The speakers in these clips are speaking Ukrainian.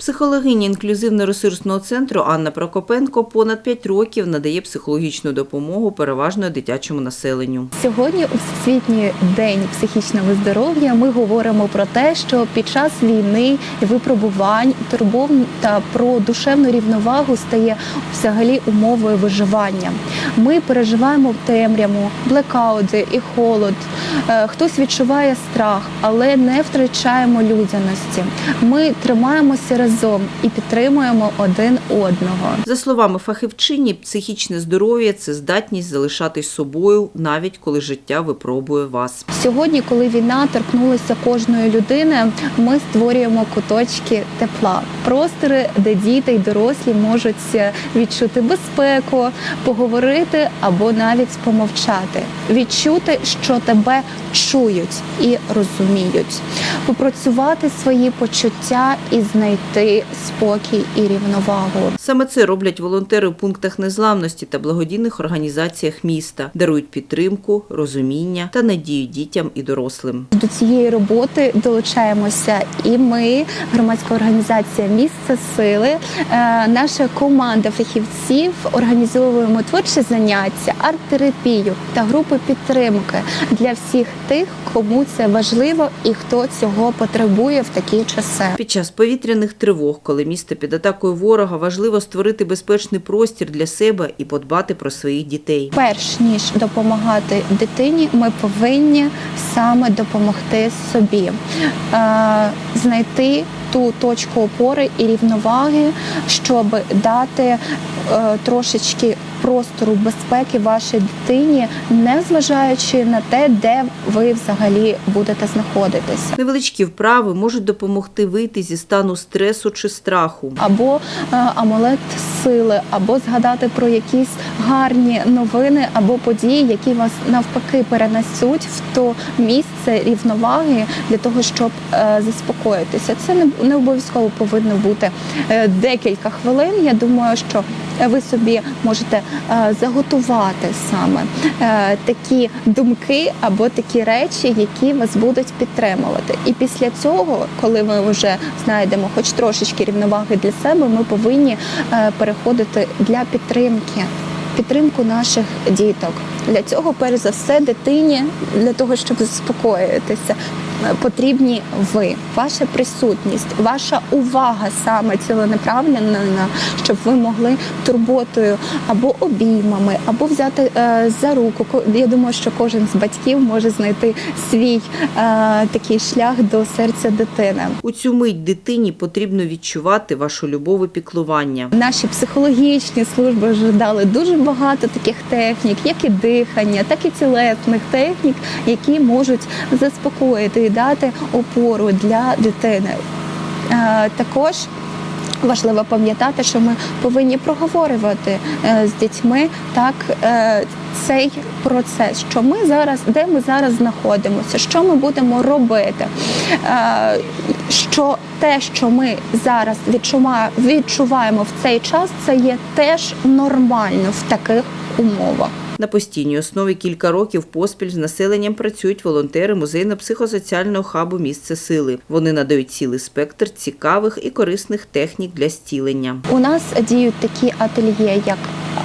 Психологиня інклюзивно-ресурсного центру Анна Прокопенко понад 5 років надає психологічну допомогу переважно дитячому населенню. Сьогодні, у Всесвітній день психічного здоров'я, ми говоримо про те, що під час війни і випробувань турбов та про душевну рівновагу стає взагалі умовою виживання. Ми переживаємо темряву, блекаути і холод. Е, Хтось відчуває страх, але не втрачаємо людяності. Ми тримаємося і підтримуємо один одного. За словами фахівчині, психічне здоров'я це здатність залишатись собою, навіть коли життя випробує вас. Сьогодні, коли війна торкнулася кожної людини, ми створюємо куточки тепла, простори, де діти й дорослі можуть відчути безпеку, поговорити або навіть помовчати, відчути, що тебе чують і розуміють, попрацювати свої почуття і знайти спокій і рівновагу. Саме це роблять волонтери в пунктах незламності та благодійних організаціях міста, дарують підтримку, розуміння та надію дітям і дорослим. До цієї роботи долучаємося і ми, громадська організація Місце сили, е, наша команда фахівців організовуємо творчі заняття, арт-терапію та групи підтримки для всіх тих, кому це важливо і хто цього потребує в такі часи. Під час повітряних тривог, коли місто під атакою ворога, важливо створити безпечний простір для себе і подбати про своїх дітей. Перш ніж допомагати дитині, ми повинні саме допомогти собі, Е, знайти ту точку опори і рівноваги, щоб дати е, трошечки простору безпеки вашій дитині, не зважаючи на те, де ви взагалі будете знаходитися. Невеличкі вправи можуть допомогти вийти зі стану стресу чи страху. або е, амулет сили, або згадати про якісь гарні новини або події, які вас навпаки перенесуть в то місце рівноваги для того, щоб е, заспокоїтися. Це не, не обов'язково повинно бути е, декілька хвилин. Я думаю, що ви собі можете е, заготувати саме е, такі думки або такі речі, які вас будуть підтримувати. І після цього, коли ми вже знайдемо хоч трошечки рівноваги для себе, ми повинні переходити для підтримки. Підтримку наших діток для цього, перш за все, дитині для того, щоб заспокоїтися, потрібні ви, ваша присутність, ваша увага саме ціленаправлена, щоб ви могли турботою або обіймами, або взяти е, за руку. Я думаю, що кожен з батьків може знайти свій е, такий шлях до серця дитини. У цю мить дитині потрібно відчувати вашу любов і піклування. Наші психологічні служби вже дали дуже багато таких технік, як і дихання, так і тілесних технік, які можуть заспокоїти дати опору для дитини. Е, Також важливо пам'ятати, що ми повинні проговорювати е, з дітьми так е, цей процес, що ми зараз, де ми зараз знаходимося, що ми будемо робити. Що те, що ми зараз відчуваємо в цей час, це є теж нормально в таких умовах. На постійній основі кілька років поспіль з населенням працюють волонтери музейно-психосоціального хабу Місце сили. Вони надають цілий спектр цікавих і корисних технік для стілення. У нас діють такі ательє, як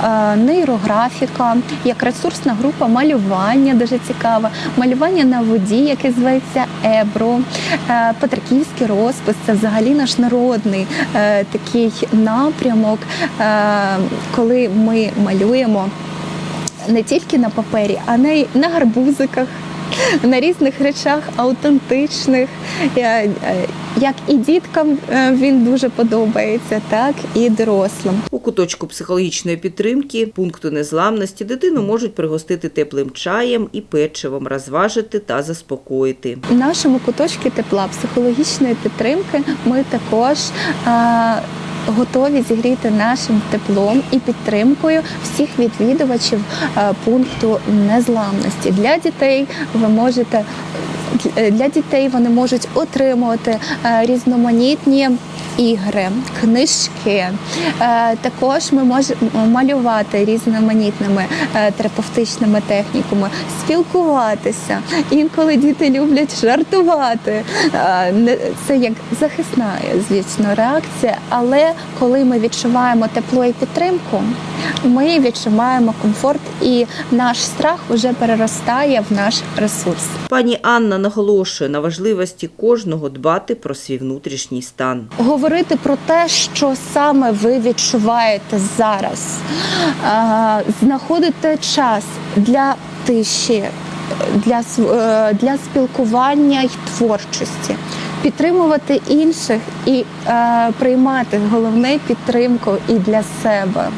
е, нейрографіка, як ресурсна група малювання, дуже цікава, малювання на воді, яке зветься Ебро, е, Петриківський розпис це взагалі наш народний е, такий напрямок, коли ми малюємо не тільки на папері, а й на гарбузиках. На різних речах аутентичних, Е, як і діткам е, він дуже подобається, так і дорослим. У куточку психологічної підтримки, пункту незламності, дитину можуть пригостити теплим чаєм і печивом, розважити та заспокоїти. У нашому куточку тепла психологічної підтримки ми також е, готові зігріти нашим теплом і підтримкою всіх відвідувачів е, пункту незламності. Для дітей ви можете Для- Для дітей вони можуть отримувати е, різноманітні ігри, книжки. Е, Також ми можемо малювати різноманітними е, терапевтичними техніками, спілкуватися. Інколи діти люблять жартувати. Е, Це як захисна, звісно, реакція. Але коли ми відчуваємо тепло і підтримку, ми відчуваємо комфорт, і наш страх вже переростає в наш ресурс. Пані Анна наголошує на важливості кожного дбати про свій внутрішній стан. Говорити про те, що саме ви відчуваєте зараз, знаходите час для тиші, для, е, для спілкування й творчості. Підтримувати інших і е, приймати головне підтримку і для себе.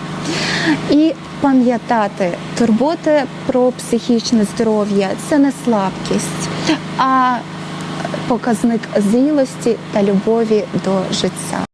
І пам'ятати, турботи про психічне здоров'я це не слабкість, а показник зрілості та любові до життя.